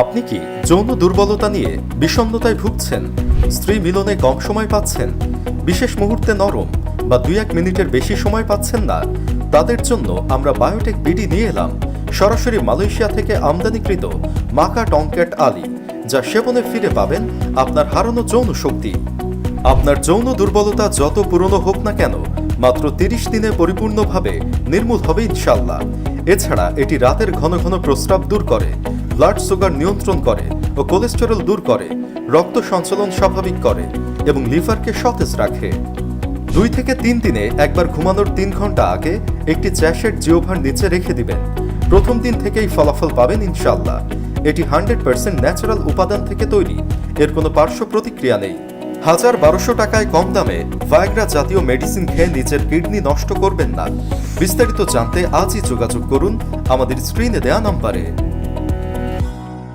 আপনি কি যৌন দুর্বলতা নিয়ে বিষণ্ণতায় ভুগছেন? স্ত্রী মিলনে কম সময় পাচ্ছেন? বিশেষ মুহূর্তে নরম বা দুই এক মিনিটের বেশি সময় পাচ্ছেন না? তাদের জন্য আমরা বায়োটেক বিডি নিয়ে এলাম। সরাসরি মালয়েশিয়া থেকে আমদানিকৃত মাকা টংকেট আলি, যা সেবনে ফিরে পাবেন আপনার হারানো যৌন শক্তি। আপনার যৌন দুর্বলতা যত পুরনো হোক না কেন, মাত্র তিরিশ দিনে পরিপূর্ণভাবে নির্মূল হবে ইনশাল্লাহ এছাড়া এটি রাতের ঘন ঘন প্রস্রাব দূর করে। ব্লাড সুগার নিয়ন্ত্রণ করে ও কোলেস্টেরল দূর করে, রক্ত সঞ্চালন স্বাভাবিক করে এবং লিভারকে সতেজ রাখে। দুই থেকে তিন দিনে একবার ঘুমানোর তিন ঘণ্টা আগে একটি চ্যাশেট জিওভার নিচে রেখে দিবেন। প্রথম দিন থেকেই ফলাফল পাবেন ইনশাল্লাহ এটি হান্ড্রেড পার্সেন্ট ন্যাচারাল উপাদান থেকে তৈরি। এর কোনো পার্শ্ব প্রতিক্রিয়া নেই। হাজার বারোশো টাকায় কম দামে ভায়াগ্রা জাতীয় মেডিসিন খেয়ে নিজের কিডনি নষ্ট করবেন না। বিস্তারিত জানতে আজই যোগাযোগ করুন আমাদের স্ক্রিনে দেয়া নাম্বারে।